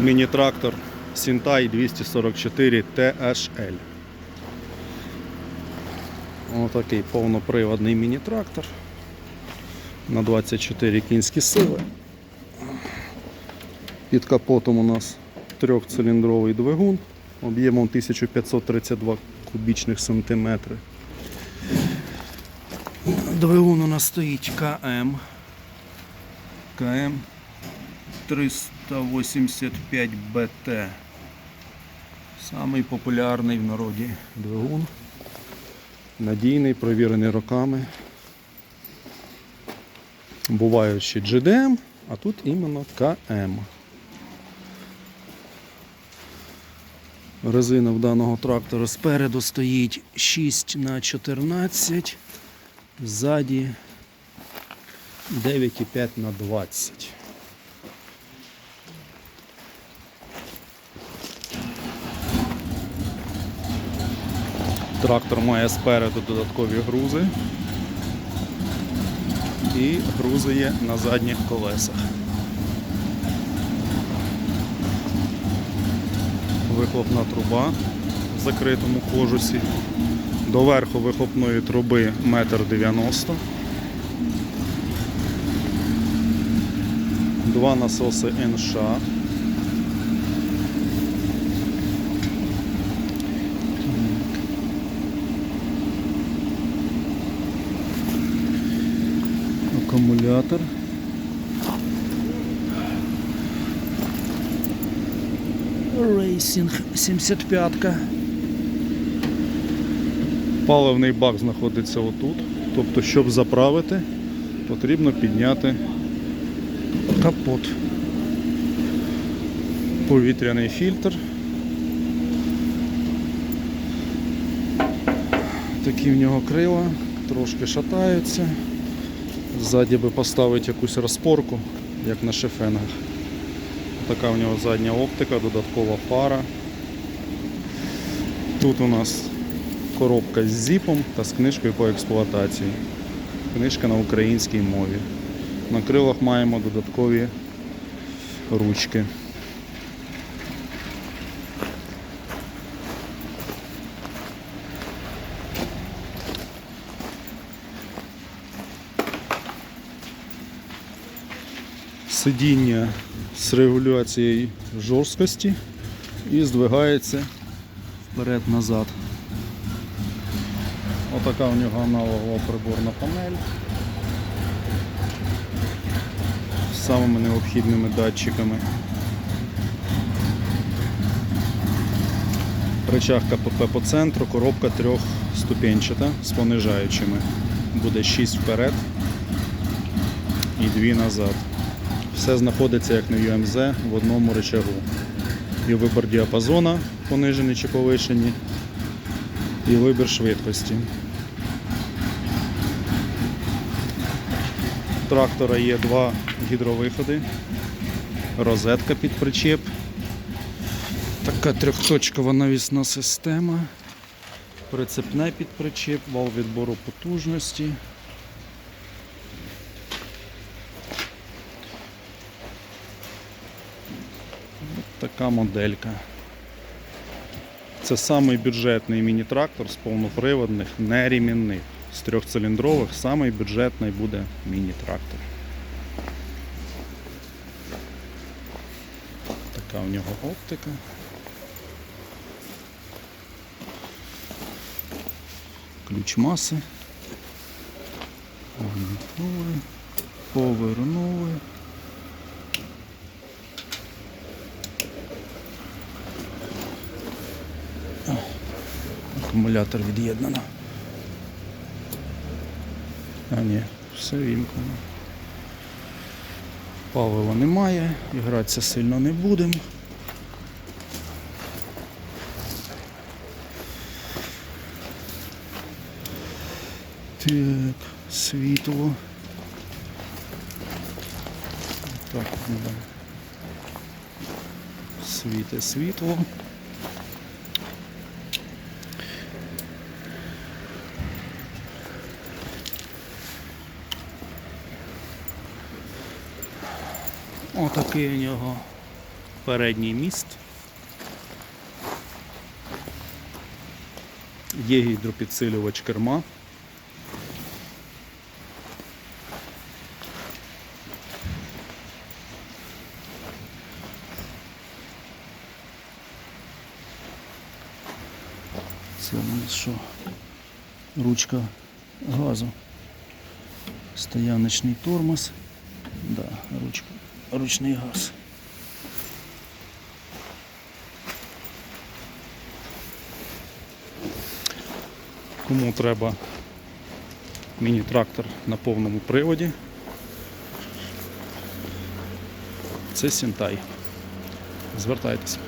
Міні-трактор Сінтай 244 THL. Отакий повноприводний міні-трактор на 24 кінські сили. Під капотом у нас трьохциліндровий двигун об'ємом 1532 кубічних сантиметри. Двигун у нас стоїть КМ. КМ 385 БТ. Самий популярний в народі двигун. Надійний, провірений роками. Бувають ще GDM, а тут іменно КМ. Резина в даного трактора спереду стоїть 6 на 14 ззаді 9,5 на 20. Трактор має спереду додаткові грузи і грузи є на задніх колесах. Вихлопна труба в закритому кожусі. До верху вихлопної труби 1,90 м. Два насоси НШ. Акумулятор. Рейсінг 75-ка. Паливний бак знаходиться отут. Тобто, щоб заправити, потрібно підняти капот. Повітряний фільтр. Такі в нього крила, трошки шатаються. Ззаді би поставити якусь розпорку, як на шефенгах. Така в нього задня оптика, додаткова фара. Тут у нас коробка з зіпом та з книжкою по експлуатації. Книжка на українській мові. На крилах маємо додаткові ручки. Сидіння з регуляцією жорсткості і здвигається вперед-назад. Отака у нього аналогова приборна панель з самими необхідними датчиками. Рычаг КПП по центру, коробка трьохступенчата з понижаючими. Буде 6 вперед і 2 назад. Все знаходиться як на UMZ в одному рычагу. І вибір діапазона понижений чи повишений, і вибір швидкості. У трактора є два гідровиходи, розетка під причеп, така трьохточкова навісна система, прицепне під причеп, вал відбору потужності. Така моделька. Це самий бюджетний міні-трактор з повноприводних, нерімінних. З трьохциліндрових самий бюджетний буде міні-трактор. Така у нього оптика. Ключ маси. Вімкнули, повернули. Акумулятор від'єднано. А ні, все вімкнено. Палива немає, і гратися сильно не будемо. Так, світло. Так, да. Світе світло. Отакий у нього передній міст. Є гідропідсилювач керма. Це у нас що? Ручка газу. Стояночний тормоз. Да, ручка. Ручний газ. Кому треба міні-трактор на повному приводі. Це Сінтай. Звертайтеся.